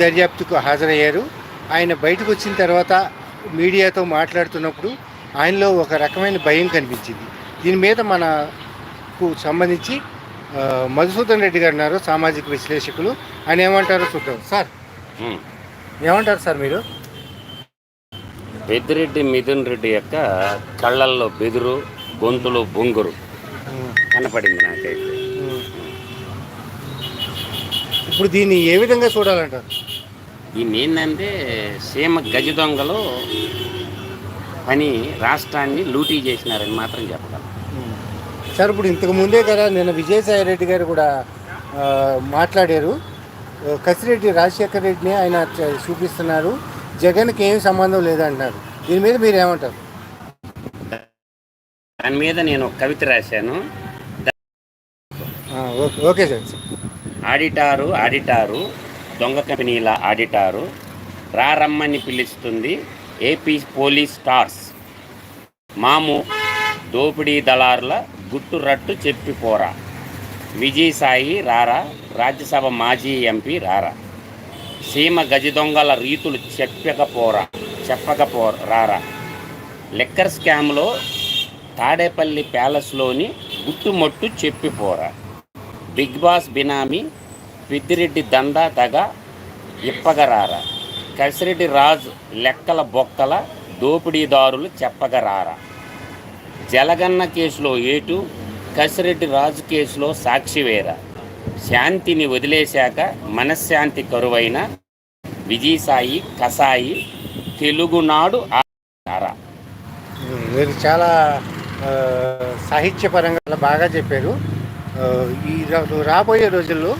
దర్యాప్తుకు హాజరయ్యారు. ఆయన బయటకు వచ్చిన తర్వాత మీడియాతో మాట్లాడుతున్నప్పుడు ఆయనలో ఒక రకమైన భయం కనిపించింది. దీని మీద మనకు సంబంధించి మధుసూదన్ రెడ్డి గారు ఉన్నారు సామాజిక విశ్లేషకులు. ఆయన ఏమంటారో చూద్దాం. సార్. ఏమంటారు సార్ మీరు? పెద్దిరెడ్డి మిథున్ రెడ్డి యొక్క కళ్ళల్లో బెదురు గొంతులో బొంగురు కనపడింది నాకైతే. ఇప్పుడు దీన్ని ఏ విధంగా చూడాలంటారు? దీన్ని ఏంటంటే సీమ గజ దొంగలు పని రాష్ట్రాన్ని లూటీ చేసినారని మాత్రం చెప్పగలం. సార్ ఇప్పుడు ఇంతకు ముందే కదా నిన్న విజయసాయి రెడ్డి గారు కూడా మాట్లాడారు. కసిరెడ్డి రాజశేఖర రెడ్డిని ఆయన చూపిస్తున్నారు. జగన్కి ఏం సంబంధం లేదంటున్నారు. దీని మీద మీరు ఏమంటారు దాని మీద నేను ఒక కవిత రాశాను. Okay okay sir. Auditor auditor. దొంగ కంపెనీల ఆడిటారు. రారమ్మని పిలుస్తుంది ఏపీ పోలీస్ స్టార్స్. మాము దోపిడీ దళారుల గుట్టు రట్టు చెప్పిపోరా విజయసాయి రారా రాజ్యసభ మాజీ ఎంపీ రారా. సీమ గజ దొంగల రీతులు చెప్పకపోరా చెప్పకపో రారా. లిక్కర్ స్కామ్లో తాడేపల్లి ప్యాలెస్లోని గుట్టుమొట్టు చెప్పిపోరా బిగ్ బాస్ బినామీ పెద్దిరెడ్డి దందా తగ ఇప్పగరారా. కసిరెడ్డి రాజు లెక్కల బొక్కల దోపిడీదారులు చెప్పగరారా. జలగన్న కేసులో ఏటు కసిరెడ్డి రాజు కేసులో సాక్షివేరా శాంతిని వదిలేశాక మనశ్శాంతి కరువైన విజయసాయి కసాయి తెలుగునాడు ఆరా. మీరు చాలా సాహిత్యపరంగా బాగా చెప్పారు. ఈ రా- రాబోయే రోజుల్లో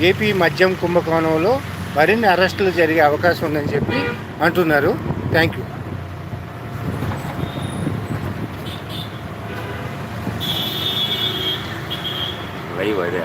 ఏపీ మద్యం కుంభకోణంలో మరిన్ని అరెస్టులు జరిగే అవకాశం ఉందని చెప్పి అంటున్నారు. Thank you. లైవ్ అదే.